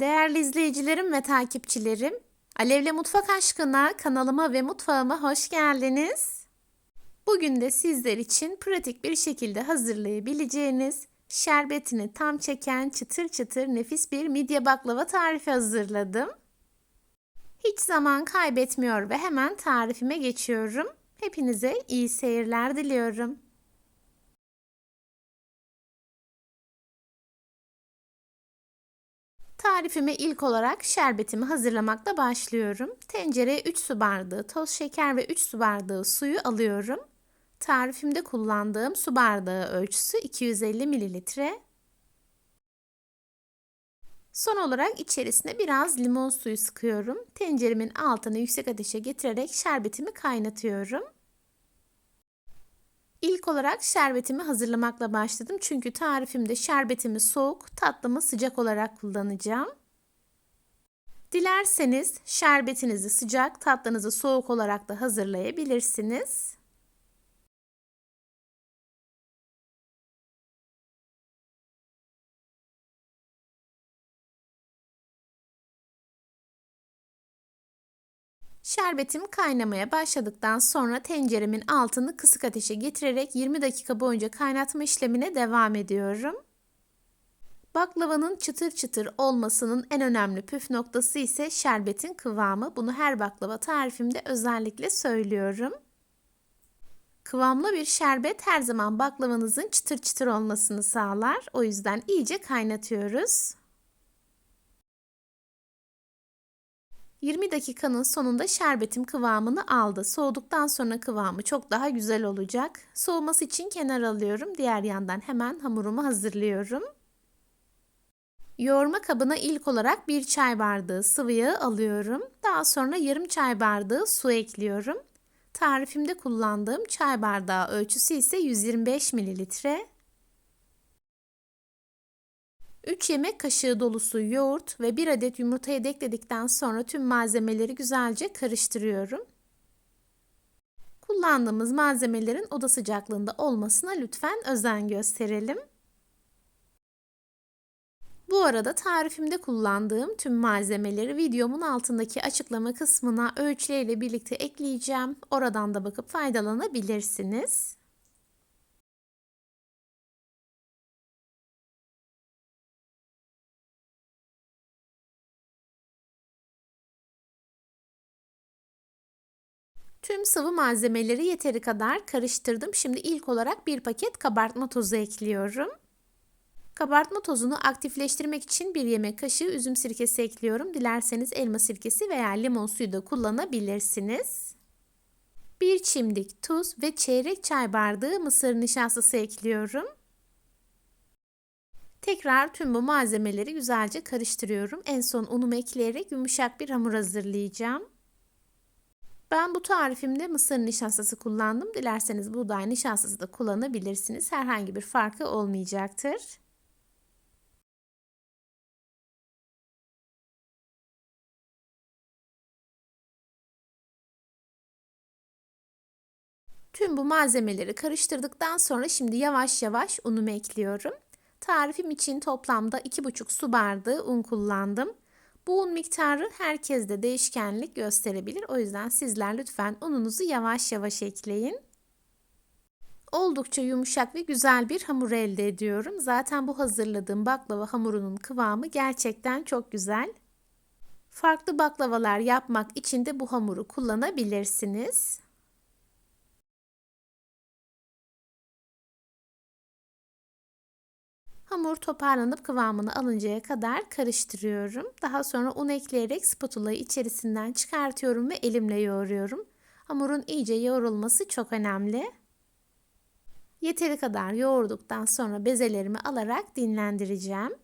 Değerli izleyicilerim ve takipçilerim, Alevle Mutfak Aşkına kanalıma ve mutfağıma hoş geldiniz. Bugün de sizler için pratik bir şekilde hazırlayabileceğiniz, şerbetini tam çeken çıtır çıtır nefis bir midye baklava tarifi hazırladım. Hiç zaman kaybetmiyor ve hemen tarifime geçiyorum. Hepinize iyi seyirler diliyorum. Tarifime ilk olarak şerbetimi hazırlamakla başlıyorum. Tencereye 3 su bardağı toz şeker ve 3 su bardağı suyu alıyorum. Tarifimde kullandığım su bardağı ölçüsü 250 mililitre. Son olarak içerisine biraz limon suyu sıkıyorum. Tenceremin altını yüksek ateşe getirerek şerbetimi kaynatıyorum. İlk olarak şerbetimi hazırlamakla başladım. Çünkü tarifimde şerbetimi soğuk, tatlımı sıcak olarak kullanacağım. Dilerseniz şerbetinizi sıcak, tatlınızı soğuk olarak da hazırlayabilirsiniz. Şerbetim kaynamaya başladıktan sonra tenceremin altını kısık ateşe getirerek 20 dakika boyunca kaynatma işlemine devam ediyorum. Baklavanın çıtır çıtır olmasının en önemli püf noktası ise şerbetin kıvamı. Bunu her baklava tarifimde özellikle söylüyorum. Kıvamlı bir şerbet her zaman baklavanızın çıtır çıtır olmasını sağlar. O yüzden iyice kaynatıyoruz. 20 dakikanın sonunda şerbetim kıvamını aldı. Soğuduktan sonra kıvamı çok daha güzel olacak. Soğuması için kenar alıyorum. Diğer yandan hemen hamurumu hazırlıyorum. Yoğurma kabına ilk olarak 1 çay bardağı sıvı yağ alıyorum. Daha sonra yarım çay bardağı su ekliyorum. Tarifimde kullandığım çay bardağı ölçüsü ise 125 mililitre. 3 yemek kaşığı dolusu yoğurt ve 1 adet yumurtayı da ekledikten sonra tüm malzemeleri güzelce karıştırıyorum. Kullandığımız malzemelerin oda sıcaklığında olmasına lütfen özen gösterelim. Bu arada tarifimde kullandığım tüm malzemeleri videomun altındaki açıklama kısmına ölçüleriyle birlikte ekleyeceğim. Oradan da bakıp faydalanabilirsiniz. Tüm sıvı malzemeleri yeteri kadar karıştırdım. Şimdi ilk olarak bir paket kabartma tozu ekliyorum. Kabartma tozunu aktifleştirmek için bir yemek kaşığı üzüm sirkesi ekliyorum. Dilerseniz elma sirkesi veya limon suyu da kullanabilirsiniz. Bir çimdik tuz ve çeyrek çay bardağı mısır nişastası ekliyorum. Tekrar tüm bu malzemeleri güzelce karıştırıyorum. En son unumu ekleyerek yumuşak bir hamur hazırlayacağım. Ben bu tarifimde mısır nişastası kullandım. Dilerseniz buğday nişastası da kullanabilirsiniz. Herhangi bir farkı olmayacaktır. Tüm bu malzemeleri karıştırdıktan sonra şimdi yavaş yavaş unumu ekliyorum. Tarifim için toplamda 2,5 su bardağı un kullandım. Bu un miktarı herkeste değişkenlik gösterebilir. O yüzden sizler lütfen ununuzu yavaş yavaş ekleyin. Oldukça yumuşak ve güzel bir hamur elde ediyorum. Zaten bu hazırladığım baklava hamurunun kıvamı gerçekten çok güzel. Farklı baklavalar yapmak için de bu hamuru kullanabilirsiniz. Hamur toparlanıp kıvamını alıncaya kadar karıştırıyorum. Daha sonra un ekleyerek spatulayı içerisinden çıkartıyorum ve elimle yoğuruyorum. Hamurun iyice yoğrulması çok önemli. Yeteri kadar yoğurduktan sonra bezelerimi alarak dinlendireceğim.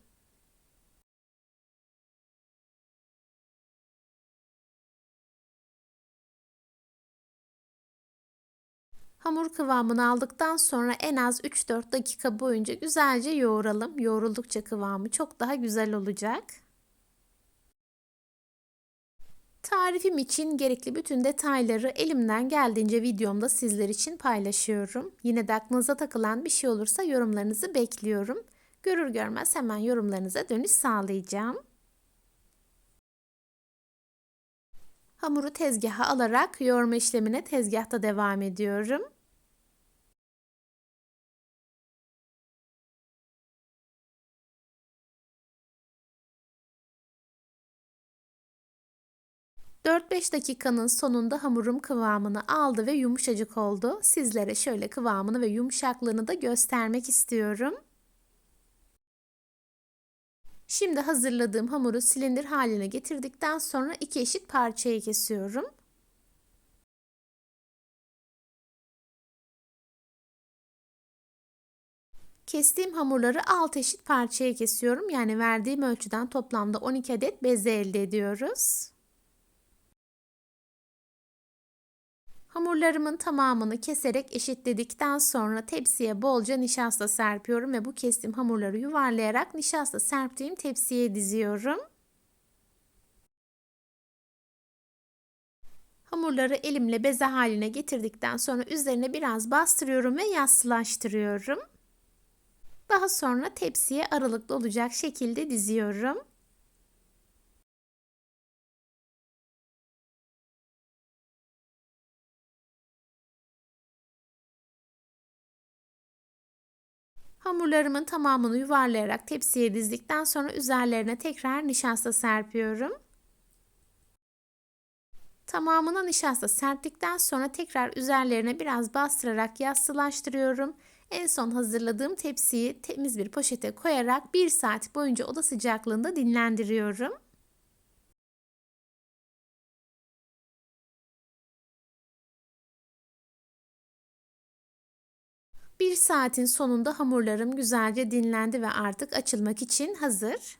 Hamur kıvamını aldıktan sonra en az 3-4 dakika boyunca güzelce yoğuralım. Yoğruldukça kıvamı çok daha güzel olacak. Tarifim için gerekli bütün detayları elimden geldiğince videomda sizler için paylaşıyorum. Yine de aklınıza takılan bir şey olursa yorumlarınızı bekliyorum. Görür görmez hemen yorumlarınıza dönüş sağlayacağım. Hamuru tezgaha alarak yoğurma işlemine tezgahta devam ediyorum. ...4-5 dakikanın sonunda hamurum kıvamını aldı ve yumuşacık oldu. Sizlere şöyle kıvamını ve yumuşaklığını da göstermek istiyorum. Şimdi hazırladığım hamuru silindir haline getirdikten sonra iki eşit parçaya kesiyorum. Kestiğim hamurları 6 eşit parçaya kesiyorum. Yani verdiğim ölçüden toplamda 12 adet beze elde ediyoruz. Hamurlarımın tamamını keserek eşitledikten sonra tepsiye bolca nişasta serpiyorum ve bu kestiğim hamurları yuvarlayarak nişasta serptiğim tepsiye diziyorum. Hamurları elimle beze haline getirdikten sonra üzerine biraz bastırıyorum ve yassılaştırıyorum. Daha sonra tepsiye aralıklı olacak şekilde diziyorum. Hamurlarımın tamamını yuvarlayarak tepsiye dizdikten sonra üzerlerine tekrar nişasta serpiyorum. Tamamına nişasta serptikten sonra tekrar üzerlerine biraz bastırarak yassılaştırıyorum. En son hazırladığım tepsiyi temiz bir poşete koyarak 1 saat boyunca oda sıcaklığında dinlendiriyorum. Bir saatin sonunda hamurlarım güzelce dinlendi ve artık açılmak için hazır.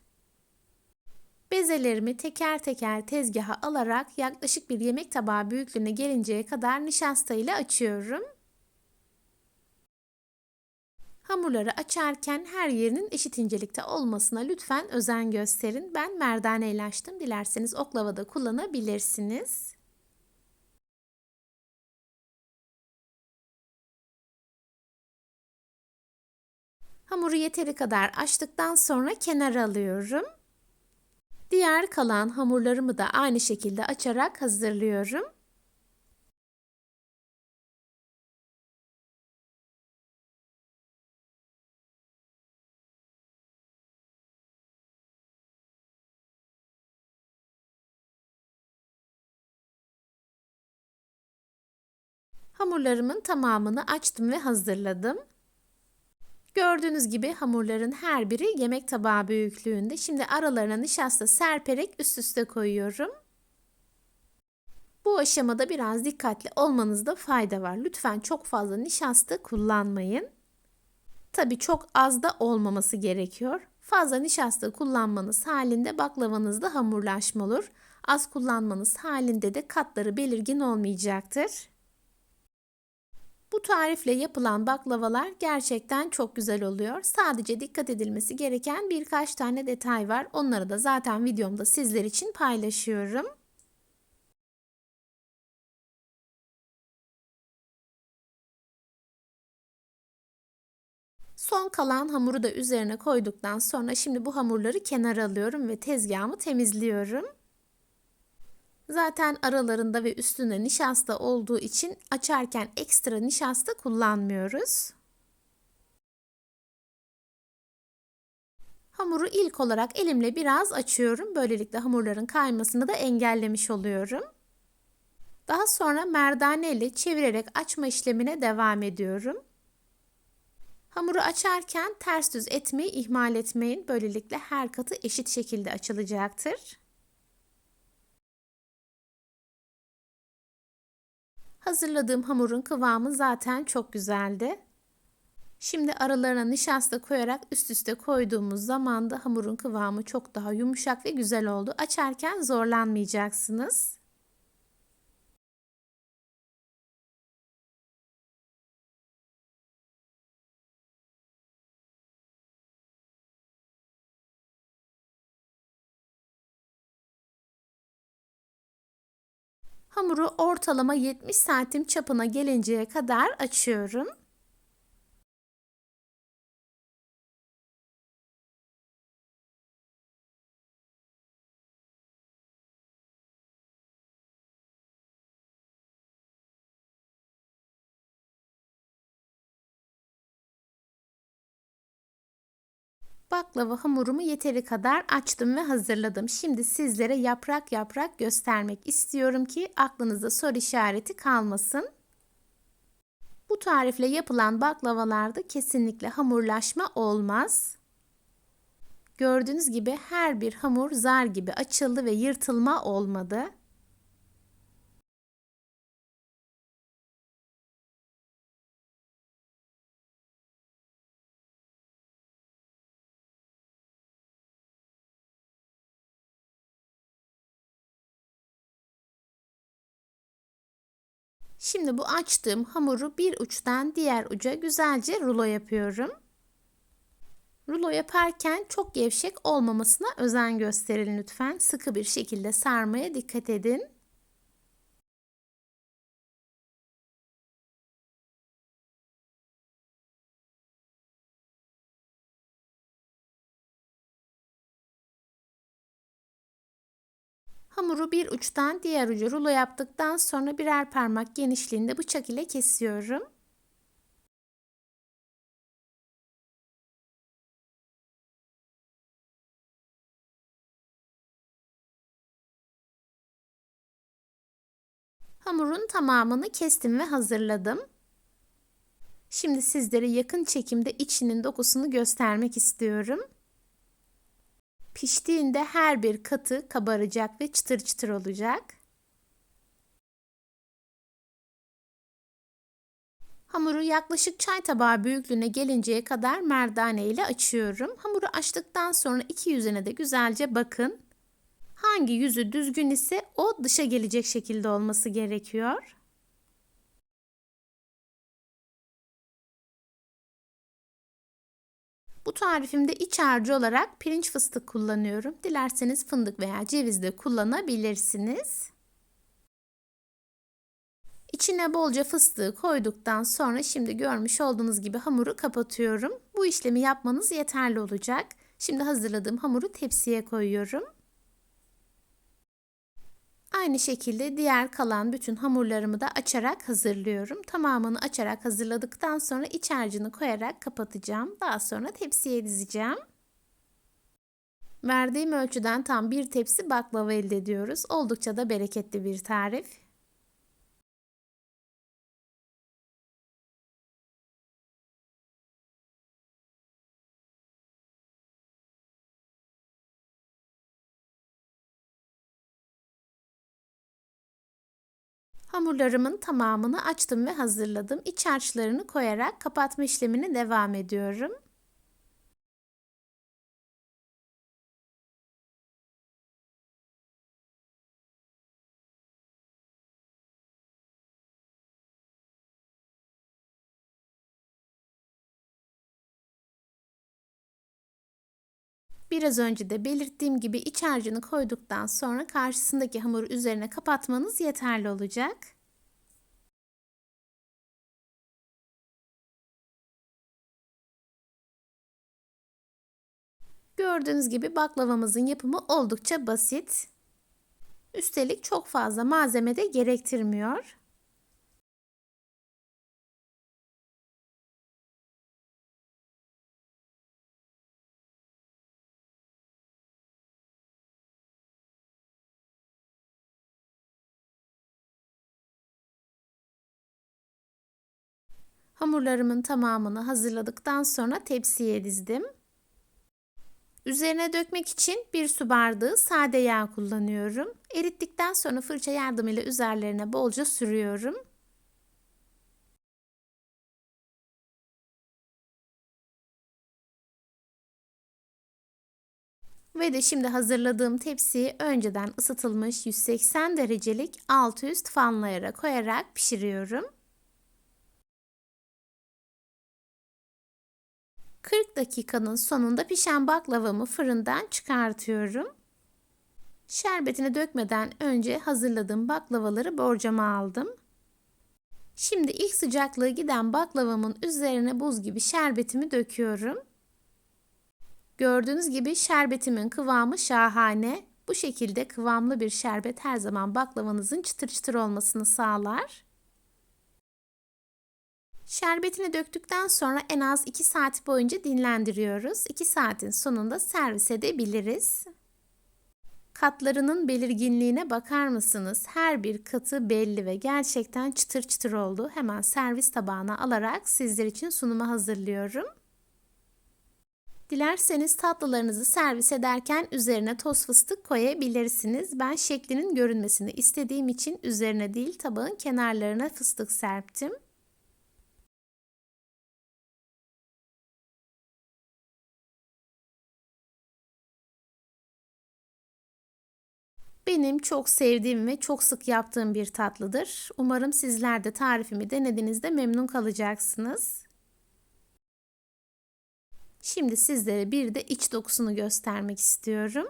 Bezelerimi teker teker tezgaha alarak yaklaşık bir yemek tabağı büyüklüğüne gelinceye kadar nişasta ile açıyorum. Hamurları açarken her yerinin eşit incelikte olmasına lütfen özen gösterin. Ben merdane ile açtım. Dilerseniz oklava da kullanabilirsiniz. Hamuru yeteri kadar açtıktan sonra kenara alıyorum. Diğer kalan hamurlarımı da aynı şekilde açarak hazırlıyorum. Hamurlarımın tamamını açtım ve hazırladım. Gördüğünüz gibi hamurların her biri yemek tabağı büyüklüğünde. Şimdi aralarına nişasta serperek üst üste koyuyorum. Bu aşamada biraz dikkatli olmanızda fayda var. Lütfen çok fazla nişasta kullanmayın. Tabi çok az da olmaması gerekiyor. Fazla nişasta kullanmanız halinde baklavanızda hamurlaşma olur. Az kullanmanız halinde de katları belirgin olmayacaktır. Bu tarifle yapılan baklavalar gerçekten çok güzel oluyor. Sadece dikkat edilmesi gereken birkaç tane detay var. Onları da zaten videomda sizler için paylaşıyorum. Son kalan hamuru da üzerine koyduktan sonra şimdi bu hamurları kenara alıyorum ve tezgahımı temizliyorum. Zaten aralarında ve üstünde nişasta olduğu için açarken ekstra nişasta kullanmıyoruz. Hamuru ilk olarak elimle biraz açıyorum. Böylelikle hamurların kaymasını da engellemiş oluyorum. Daha sonra merdane ile çevirerek açma işlemine devam ediyorum. Hamuru açarken ters düz etmeyi ihmal etmeyin. Böylelikle her katı eşit şekilde açılacaktır. Hazırladığım hamurun kıvamı zaten çok güzeldi. Şimdi aralarına nişasta koyarak üst üste koyduğumuz zaman da hamurun kıvamı çok daha yumuşak ve güzel oldu. Açarken zorlanmayacaksınız. Hamuru ortalama 70 santim çapına gelinceye kadar açıyorum. Baklava hamurumu yeteri kadar açtım ve hazırladım. Şimdi sizlere yaprak yaprak göstermek istiyorum ki aklınızda soru işareti kalmasın. Bu tarifle yapılan baklavalarda kesinlikle hamurlaşma olmaz. Gördüğünüz gibi her bir hamur zar gibi açıldı ve yırtılma olmadı. Şimdi bu açtığım hamuru bir uçtan diğer uca güzelce rulo yapıyorum. Rulo yaparken çok gevşek olmamasına özen gösterin lütfen. Sıkı bir şekilde sarmaya dikkat edin. Hamuru bir uçtan diğer ucu rulo yaptıktan sonra birer parmak genişliğinde bıçak ile kesiyorum. Hamurun tamamını kestim ve hazırladım. Şimdi sizlere yakın çekimde içinin dokusunu göstermek istiyorum. Piştiğinde her bir katı kabaracak ve çıtır çıtır olacak. Hamuru yaklaşık çay tabağı büyüklüğüne gelinceye kadar merdane ile açıyorum. Hamuru açtıktan sonra iki yüzüne de güzelce bakın. Hangi yüzü düzgün ise o dışa gelecek şekilde olması gerekiyor. Bu tarifimde iç harcı olarak pirinç fıstık kullanıyorum. Dilerseniz fındık veya ceviz de kullanabilirsiniz. İçine bolca fıstığı koyduktan sonra şimdi görmüş olduğunuz gibi hamuru kapatıyorum. Bu işlemi yapmanız yeterli olacak. Şimdi hazırladığım hamuru tepsiye koyuyorum. Aynı şekilde diğer kalan bütün hamurlarımı da açarak hazırlıyorum. Tamamını açarak hazırladıktan sonra iç harcını koyarak kapatacağım. Daha sonra tepsiye dizeceğim. Verdiğim ölçüden tam bir tepsi baklava elde ediyoruz. Oldukça da bereketli bir tarif. Hamurlarımın tamamını açtım ve hazırladım. İç harçlarını koyarak kapatma işlemini devam ediyorum. Biraz önce de belirttiğim gibi iç harcını koyduktan sonra karşısındaki hamuru üzerine kapatmanız yeterli olacak. Gördüğünüz gibi baklavamızın yapımı oldukça basit. Üstelik çok fazla malzeme de gerektirmiyor. Hamurlarımın tamamını hazırladıktan sonra tepsiye dizdim. Üzerine dökmek için bir su bardağı sade yağ kullanıyorum. Erittikten sonra fırça yardımıyla üzerlerine bolca sürüyorum. Ve de şimdi hazırladığım tepsiyi önceden ısıtılmış 180 derecelik alt üst fanlayara koyarak pişiriyorum. 40 dakikanın sonunda pişen baklavamı fırından çıkartıyorum. Şerbetini dökmeden önce hazırladığım baklavaları borcama aldım. Şimdi ilk sıcaklığı giden baklavamın üzerine buz gibi şerbetimi döküyorum. Gördüğünüz gibi şerbetimin kıvamı şahane. Bu şekilde kıvamlı bir şerbet her zaman baklavanızın çıtır çıtır olmasını sağlar. Şerbetini döktükten sonra en az 2 saat boyunca dinlendiriyoruz. 2 saatin sonunda servis edebiliriz. Katlarının belirginliğine bakar mısınız? Her bir katı belli ve gerçekten çıtır çıtır oldu. Hemen servis tabağına alarak sizler için sunuma hazırlıyorum. Dilerseniz tatlılarınızı servis ederken üzerine toz fıstık koyabilirsiniz. Ben şeklinin görünmesini istediğim için üzerine değil tabağın kenarlarına fıstık serptim. Benim çok sevdiğim ve çok sık yaptığım bir tatlıdır. Umarım sizler de tarifimi denediğinizde memnun kalacaksınız. Şimdi sizlere bir de iç dokusunu göstermek istiyorum.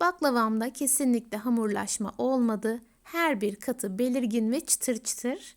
Baklavamda kesinlikle hamurlaşma olmadı. Her bir katı belirgin ve çıtır çıtır.